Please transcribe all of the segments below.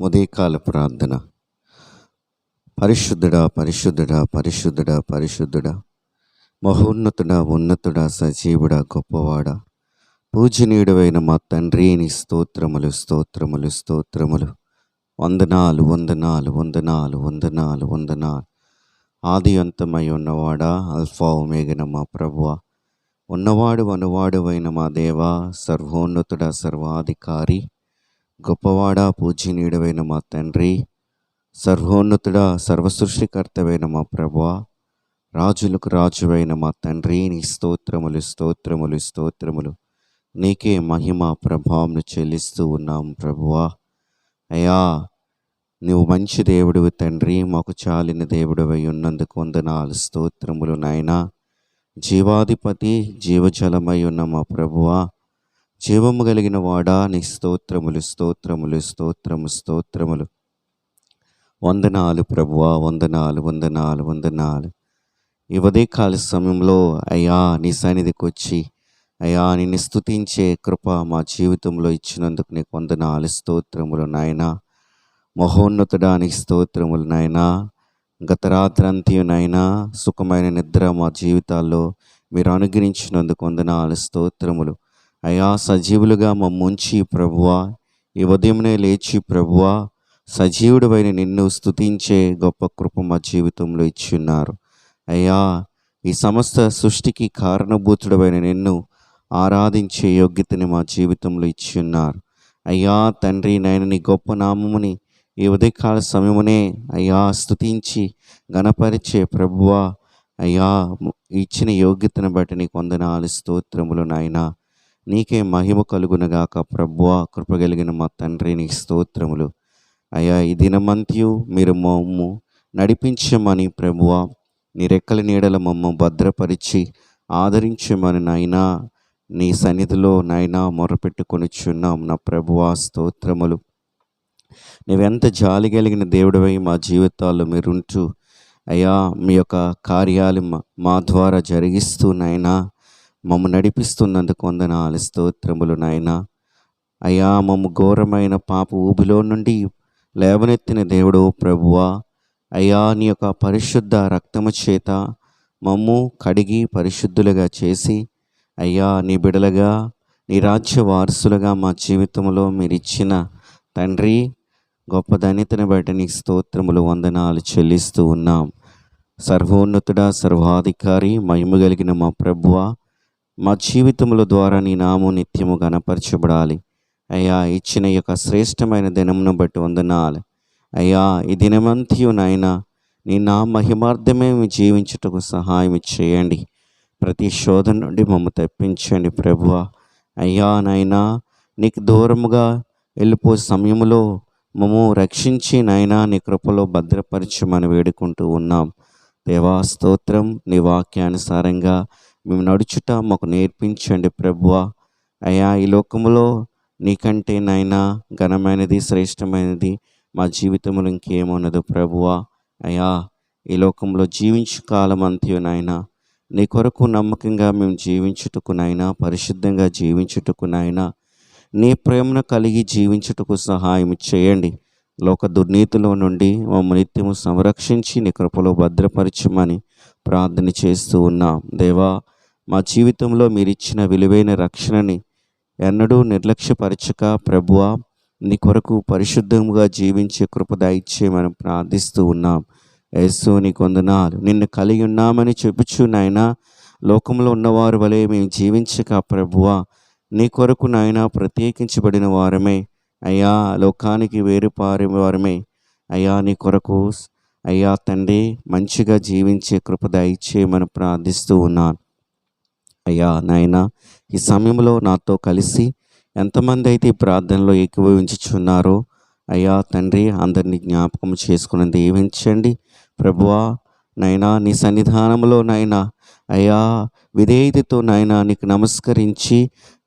ఉదయకాల ప్రార్థన. పరిశుద్ధుడా పరిశుద్ధుడా పరిశుద్ధుడా పరిశుద్ధుడా. మహోన్నతుడా ఉన్నతుడా సజీవుడా గొప్పవాడా. పూజనీయుడవైన మా తండ్రి నీ స్తోత్రములు స్తోత్రములు స్తోత్రములు. వందనాలు వందనాలు వందనాలు వందనాలు వందనాలు. ఆది అంతమై ఉన్నవాడా అల్ఫా ఒమేగన మా ప్రభువ. ఉన్నవాడు అనువాడువైన మా దేవా సర్వోన్నతుడా సర్వాధికారి. గొప్పవాడా పూజనీయుడవైన మా తండ్రి సర్వోన్నతుడా సర్వసృష్టికర్తవైన మా ప్రభా రాజులకు రాజువైన మా తండ్రి నీ స్తోత్రములు స్తోత్రములు స్తోత్రములు. నీకే మహిమ ప్రభావం చెల్లిస్తూ ఉన్నాం ప్రభువా. అయ్యా నువ్వు మంచి దేవుడు తండ్రి మాకు చాలిన దేవుడివై ఉన్నందుకు వందనాలు స్తోత్రములు నాయన. జీవాధిపతి జీవజలమై ఉన్న మా ప్రభువా జీవము కలిగిన వాడా? నీ స్తోత్రములు స్తోత్రములు స్తోత్రము స్తోత్రములు. వందనాలు ప్రభువా వందనాలు వందనాలు వందనాలు. ఈ ఉదయకాల సమయంలో అయ్యా నీ సన్నిధికి వచ్చి అయ్యా నిన్ను స్తుతించే కృప మా జీవితంలో ఇచ్చినందుకు నీకు వందనాలు స్తోత్రములు నాయనా. మహోన్నతుడానికి స్తోత్రములు నాయనా. గత రాత్రంతియు నాయనా సుఖమైన నిద్ర మా జీవితాల్లో మీరు అనుగ్రహించినందుకు వందనాలు స్తోత్రములు. అయా సజీవులుగా మా ముంచి ప్రభువా. ఈ ఉదయమునే లేచి ప్రభువా సజీవుడమైన నిన్ను స్థుతించే గొప్ప కృప మా జీవితంలో ఇచ్చున్నారు. అయ్యా ఈ సమస్త సృష్టికి కారణభూతుడమైన నిన్ను ఆరాధించే యోగ్యతని మా జీవితంలో ఇచ్చున్నారు. అయ్యా తండ్రి నాయన నీ గొప్ప నామముని ఈ ఉదయకాల సమయమునే అయ్యా స్థుతించి గణపరిచే ప్రభువా. అయ్యా ఇచ్చిన యోగ్యతను బట్టి నీకు వందనాలు స్తోత్రములు నాయనా. నీకే మహిమ కలుగునగాక ప్రభువా కృపగలిగిన మా తండ్రి నీ స్తోత్రములు. అయ్యా ఈ దినమంత్యు మీరు మమ్ము నడిపించమని ప్రభువా నీ రెక్కల నీడల మమ్మ భద్రపరిచి ఆదరించమని నాయనా నీ సన్నిధిలో నాయనా మొరపెట్టుకొనిచున్నాం నా ప్రభువా స్తోత్రములు. నువ్వెంత జాలి కలిగిన దేవుడివై మా జీవితాల్లో మీరుంటూ అయ్యా మీ యొక్క కార్యాలు మా- మా ద్వారా జరిగిస్తూ నాయనా మమ్మ నడిపిస్తున్నందుకు వందనాలు స్తోత్రములు నాయనా. అయ్యా మమ్మ ఘోరమైన పాప ఊబిలో నుండి లేవనెత్తిన దేవుడు ప్రభువా. అయ్యా నీ యొక్క పరిశుద్ధ రక్తము చేత మమ్ము కడిగి పరిశుద్ధులుగా చేసి అయ్యా నీ బిడలుగా నీ రాజ్య వారసులుగా మా జీవితంలో మీరు ఇచ్చిన తండ్రి గొప్ప ధన్యతను బట్టి నీకు స్తోత్రములు వందనాలు చెల్లిస్తూ ఉన్నాం. సర్వోన్నతుడ సర్వాధికారి మహిమ కలిగిన మా ప్రభువా. మా జీవితముల ద్వారా నీ నామం నిత్యము గణపరచబడాలి అయ్యా ఇచ్చిన యొక్క శ్రేష్టమైన దినమును బట్టి వందనాలి. అయ్యా ఈ దినమంతియు నాయన నీ నా మహిమార్థమే జీవించుటకు సహాయం చేయండి. ప్రతి శోధన నుండి మమ్మ తప్పించండి ప్రభువ. అయ్యా నాయనా నీకు దూరముగా వెళ్ళిపో సమయంలో మమ్ము రక్షించి నాయనా నీ కృపలో భద్రపరచమని వేడుకుంటూ ఉన్నాం. దేవా స్తోత్రం నీ వాక్యానుసారంగా మేము నడుచుట మాకు నేర్పించండి ప్రభువా. అయ్యా ఈ లోకంలో నీకంటే నాయనా ఘనమైనది శ్రేష్టమైనది మా జీవితంలో ఇంకేమున్నదు ప్రభువా. అయ్యా ఈ లోకంలో జీవించు కాలం అంతయు నీ కొరకు నమ్మకంగా మేము జీవించుటకునైనా పరిశుద్ధంగా జీవించుటకునైనా నీ ప్రేమను కలిగి జీవించుటకు సహాయం చేయండి. లోక దుర్నీతిలో నుండి మమ్మల్ని నిత్యము సంరక్షించి నీ కృపలో భద్రపరచమని ప్రార్థన చేస్తూ ఉన్నాం. దేవా మా జీవితంలో మీరు ఇచ్చిన విలువైన రక్షణని ఎన్నడూ నిర్లక్ష్యపరచక ప్రభువా నీ కొరకు పరిశుద్ధంగా జీవించే కృప మనం ప్రార్థిస్తూ ఉన్నాం. యేసు నీ కొందనాలు. నిన్ను కలిగి ఉన్నామని చెప్పుచు నాయనా లోకంలో ఉన్నవారు వలె మేము జీవించక ప్రభువా నీ కొరకు నాయన ప్రత్యేకించబడిన వారమే. అయ్యా లోకానికి వేరుపారిన వారమే. అయ్యా నీ కొరకు అయ్యా తండ్రి మంచిగా జీవించే కృప మనం ప్రార్థిస్తూ ఉన్నాను అయ్యా నాయన ఈ సమయంలో నాతో కలిసి ఎంతమంది అయితే ఈ ప్రార్థనలో ఏకీభవించుచున్నారో అయ్యా తండ్రి అందరినీ జ్ఞాపకం చేసుకుని దీవించండి. ప్రభువా నైనా నీ సన్నిధానంలో నైనా అయ్యా విధేయతతో నాయన నీకు నమస్కరించి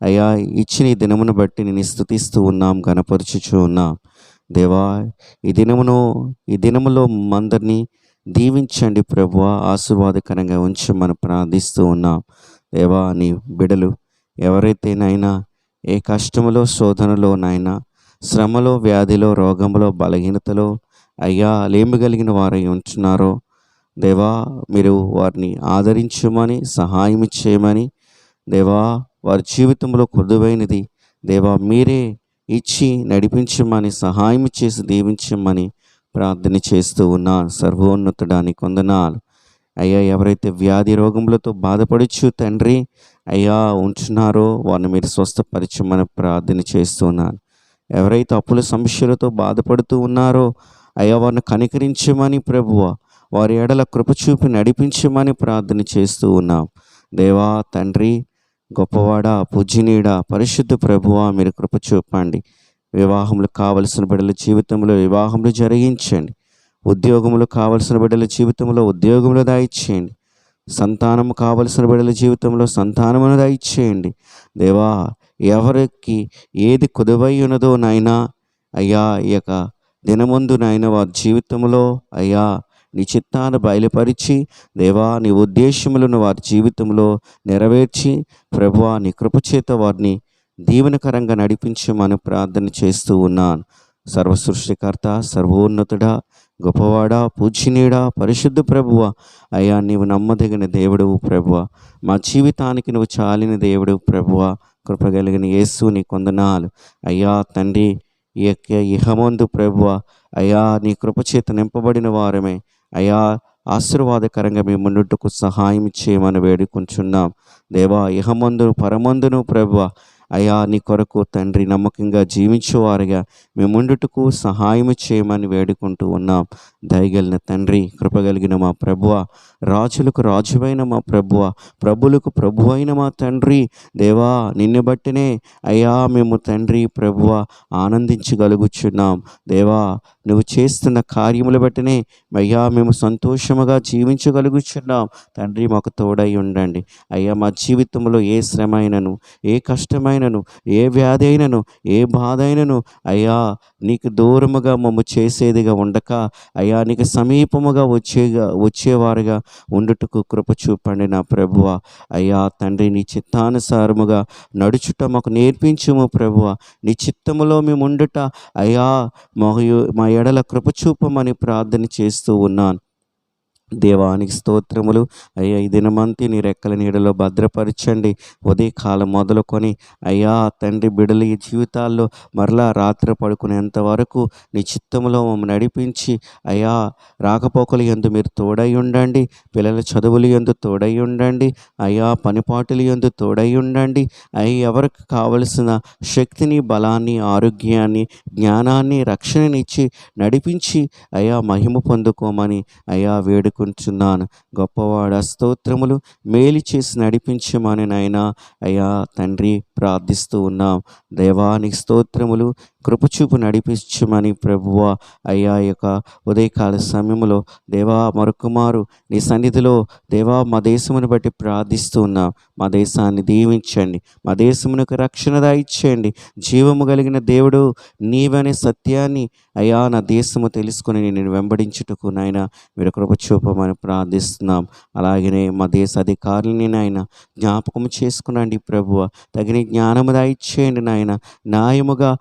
అయ్యా ఇచ్చిన ఈ దినమును బట్టి నేను స్థుతిస్తూ ఉన్నాం గనపరుచుచూ ఉన్నాం. దేవా ఈ దినమును ఈ దినములో మందరినీ దీవించండి ప్రభువా ఆశీర్వాదకరంగా ఉంచమని ప్రార్థిస్తూ ఉన్నాం. దేవా నీ బిడలు? ఎవరైతే నైనా ఏ కష్టములో శోధనలో నాయనా శ్రమలో వ్యాధిలో రోగంలో బలహీనతలో అయ్యా లేమి కలిగిన వారై ఉంటున్నారో దేవా మీరు వారిని ఆదరించమని సహాయం చేయమని దేవా వారి జీవితంలో కొద్దువైనది దేవా మీరే ఇచ్చి నడిపించమని సహాయం చేసి దీవించమని ప్రార్థన చేస్తూ ఉన్నా సర్వోన్నతుడానికి కొందనాలు అయ్యా ఎవరైతే వ్యాధి రోగములతో బాధపడుచు తండ్రి అయ్యా ఉంటున్నారో వారిని మీరు స్వస్థపరచమని ప్రార్థన చేస్తున్నాను. ఎవరైతే అప్పుల సమస్యలతో బాధపడుతూ ఉన్నారో అయ్యా వారిని కనికరించమని ప్రభువ వారి ఎడల కృప చూపి నడిపించమని ప్రార్థన చేస్తూ ఉన్నాం. దేవా తండ్రి గొప్పవాడ పూజనీయుడ పరిశుద్ధ ప్రభువా మీరు కృప చూపండి వివాహములు కావలసిన బిడ్డల జీవితంలో వివాహములు జరిగించండి. ఉద్యోగములు కావలసిన బిడ్డల జీవితంలో ఉద్యోగములు దాయిచ్చేయండి. సంతానము కావలసిన బిడ్డల జీవితంలో సంతానమును దయచేయండి దేవా ఎవరికి ఏది కుదువై ఉన్నదో నాయనా అయ్యా ఈ యొక్క దినముందు నాయన వారి జీవితంలో అయ్యా నీ చిత్తాన్ని బయలుపరిచి దేవా నీ ఉద్దేశములను వారి జీవితంలో నెరవేర్చి ప్రభువా నీ కృపచేత వారిని దీవెనకరంగా నడిపించమని ప్రార్థన చేస్తూ ఉన్నాను. సర్వ సృష్టికర్త సర్వోన్నతుడా గొప్పవాడా పూజనీయుడా పరిశుద్ధ ప్రభువ. అయ్యా నీవు నమ్మదగిన దేవుడు ప్రభువ. మా జీవితానికి నువ్వు చాలిన దేవుడు ప్రభువ. కృపగలిగిన యేసు నీ కొందనాలు. అయ్యా తండ్రి ఈ యొక్క ఇహమందు ప్రభువ. అయ్యా నీ కృపచేత నింపబడిన వారమే. అయ్యా ఆశీర్వాదకరంగా మేము ముందుకు సహాయం చేయమని వేడుకుంటున్నాం దేవా ఇహమందును పరమందును ప్రభువ. అయ్యా నీ కొరకు తండ్రి నమ్మకంగా జీవించేవారుగా మేముండుటకు సహాయం చేయమని వేడుకుంటూ ఉన్నాం. దయగలిగిన తండ్రి కృపగలిగిన మా ప్రభువ రాజులకు రాజువైన మా ప్రభువ ప్రభులకు ప్రభు అయిన మా తండ్రి. దేవా నిన్ను బట్టినే అయ్యా మేము తండ్రి ప్రభువ ఆనందించగలుగుచున్నాం. దేవా నువ్వు చేస్తున్న కార్యములు బట్టినే అయ్యా మేము సంతోషముగా జీవించగలుగుచున్నాం. తండ్రి మాకు తోడై ఉండండి. అయ్యా మా జీవితంలో ఏ శ్రమ అయినను ఏ అయినను ఏ వ్యాధి అయినను ఏ బాధ అయినను అయ్యా నీకు దూరముగా మమ్ము చేసేదిగా ఉండక అయ్యా నీకు సమీపముగా వచ్చేగా వచ్చేవారుగా ఉండుటకు కృప చూపండి నా ప్రభువ. అయ్యా తండ్రి నీ చిత్తానుసారముగా నడుచుట మాకు నేర్పించుము ప్రభువ. నీ చిత్తములో మేము ఉండుట అయ్యా మా మా ఎడల కృప చూపమని ప్రార్థన చేస్తూ ఉన్నాను. దేవానికి స్తోత్రములు. అయ్యా ఈ దినమంతి నీ రెక్కల నీడలో భద్రపరచండి. ఉదయకాలం మొదలుకొని అయ్యా తండ్రి బిడలి ఈ జీవితాల్లో మరలా రాత్రి పడుకునేంత వరకు నీ చిత్తంలో మమ్మల్ని నడిపించి అయ్యా రాకపోకలు ఎందు మీరు తోడై ఉండండి. పిల్లల చదువులు ఎందు తోడై ఉండండి. అయ్యా పనిపాటులు ఎందు తోడై ఉండండి. అయ్యి ఎవరికి కావలసిన శక్తిని బలాన్ని ఆరోగ్యాన్ని జ్ఞానాన్ని రక్షణనిచ్చి నడిపించి అయ్యా మహిమ పొందుకోమని అయ్యా వేడుకుంటున్నాను గొప్పవాడ స్తోత్రములు మేలు చేసి నడిపించమని నాయన అయ్యా తండ్రి ప్రార్థిస్తూ ఉన్నాం. దేవానికి స్తోత్రములు కృపచూపు నడిపించమని ప్రభువ. అయ్యా యొక్క ఉదయకాల సమయంలో దేవా మరొకమారు నీ సన్నిధిలో దేవా మా దేశమును బట్టి ప్రార్థిస్తూ ఉన్నాం. మా దేశాన్ని దీవించండి. మా దేశమునకు రక్షణ దాయిచ్చేయండి జీవము కలిగిన దేవుడు నీవనే సత్యాన్ని అయ్యా నా దేశము తెలుసుకుని నేను వెంబడించుటకు నాయన మీరు కృపచూపమని ప్రార్థిస్తున్నాం. అలాగనే మా దేశ అధికారులని నాయన జ్ఞాపకం చేసుకునండి ప్రభువ. తగిన జ్ఞానము దాయిచ్చేయండి నాయన. న్యాయముగా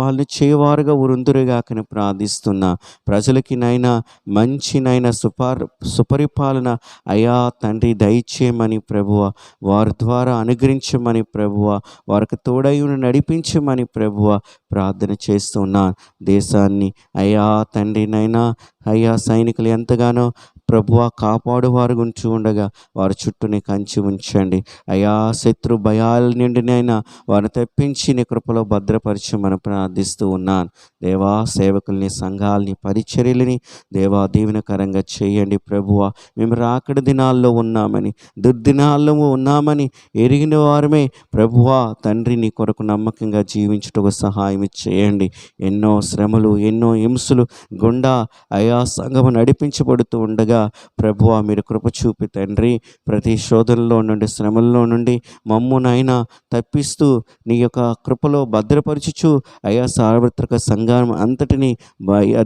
పరిపాలన చేయవారుగా ఉరుందురుగాకని ప్రార్థిస్తున్నా. ప్రజలకి నైనా మంచినైనా సుపర్ సుపరిపాలన అయా తండ్రి దయచేయమని ప్రభువ. వారి ద్వారా అనుగ్రహించమని ప్రభువ. వారికి తోడయును నడిపించమని ప్రభువ. ప్రార్థన చేస్తున్నా దేశాన్ని. అయ్యా తండ్రినైనా అయ్యా సైనికులు ఎంతగానో ప్రభువ కాపాడువారు గుంచి ఉండగా వారి చుట్టూని కంచి ఉంచండి. అయా శత్రు భయాల నిండినైనా వారిని తెప్పించి నీ కృపలో భద్రపరిచమని ప్రార్థిస్తూ ఉన్నాను దేవా సేవకుల్ని సంఘాలని పరిచర్యలని దేవా దీవెనకరంగా చేయండి ప్రభువ. మేము రాకడి దినాల్లో ఉన్నామని దుర్దినాల్లో ఉన్నామని ఎరిగిన వారమే ప్రభువా. తండ్రి నీ కొరకు నమ్మకంగా జీవించుటకు సహాయం చేయండి. ఎన్నో శ్రమలు ఎన్నో హింసలు గుండా అయా సంఘము నడిపించబడుతూ ఉండగా ప్రభువ మీరు కృప చూపి తండ్రి ప్రతి శోధనలో నుండి శ్రమల్లో నుండి మమ్మునైనా తప్పిస్తూ నీ యొక్క కృపలో భద్రపరచుచు అయా సార్వత్రిక సంఘం అంతటిని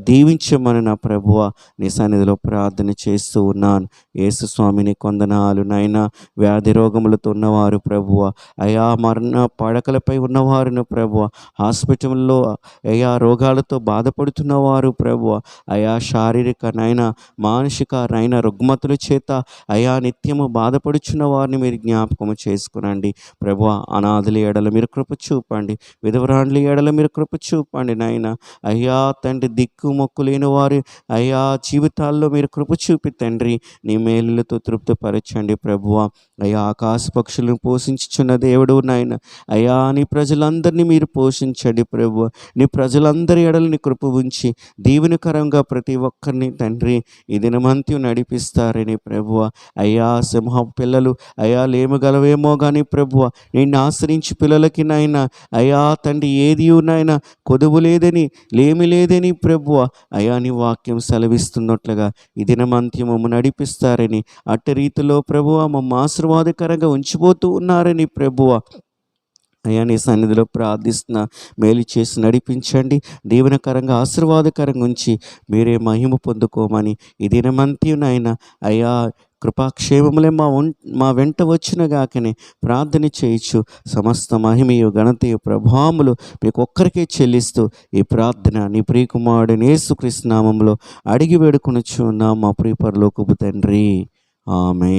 దీవించమని నా ప్రభువ నీ సన్నిధిలో ప్రార్థన చేస్తూ ఉన్నాను. యేసు స్వామిని కొందనాలు నాయన వ్యాధి రోగములతో ఉన్నవారు ప్రభువ అయా మరణ పడకలపై ఉన్నవారును ప్రభువ హాస్పిటల్లో అయా రోగాలతో బాధపడుతున్నవారు ప్రభువ అయా శారీరక నైన మానసిక నైన రుగ్మతుల చేత అయా నిత్యము బాధపడుచున్న వారిని మీరు జ్ఞాపకము చేసుకునండి. ప్రభు అనాథుల ఎడల మీరు కృప చూపండి. విధవరాండ్ల ఎడల మీరు కృప చూపండి నాయన. అయ్యా తండ్రి దిక్కు మొక్కు లేని వారి అయ్యా జీవితాల్లో మీరు కృప చూపి తండ్రి నీ మేలులతో తృప్తిపరచండి ప్రభువ. అయ్యా ఆకాశ పక్షులను పోషించుచున్న దేవుడు నాయన. అయ్యా నీ ప్రజలందరినీ మీరు పోషించండి ప్రభు నీ ప్రజలందరి ఎడలని కృప ఉంచి దీవెనకరంగా ప్రతి ఒక్కరిని తండ్రి ఈ నిత్యం నడిపిస్తారని ప్రభువ. అయ్యా సింహ పిల్లలు అయ్యా లేమగలవేమో కానీ ప్రభువ నిన్ను ఆశ్రయించి పిల్లలకి నాయన అయ్యా తండ్రి ఏది నాయన కొదువు లేదని లేమి లేదని ప్రభువ అయ్యా నీ వాక్యం సెలవిస్తున్నట్లుగా ఈ దినమంత్యము నడిపిస్తారని అట్టి రీతిలో ప్రభువ మమ్మ ఆశీర్వాదకరంగా ఉంచిపోతూ ఉన్నారని ప్రభువ. అయ్యా నీ సన్నిధిలో ప్రార్థిస్తున్న మేలు చేసి నడిపించండి. దీవెనకరంగా ఆశీర్వాదకరంగా ఉంచి మీరే మహిమ పొందుకోమని ఈ దినమంత్యునైనా అయ్యా కృపాక్షేమములే మా మా వెంట వచ్చిన గాకనే ప్రార్థన చేయొచ్చు సమస్త మహిమయు ఘనతయు ప్రభావములు మీకు ఒక్కరికే చెల్లిస్తూ ఈ ప్రార్థన నీ ప్రియకుమారుడు యేసుక్రీస్తు అడిగి వేడుకొనుచు నా మా ప్రియపరలోకపు తండ్రి. ఆమె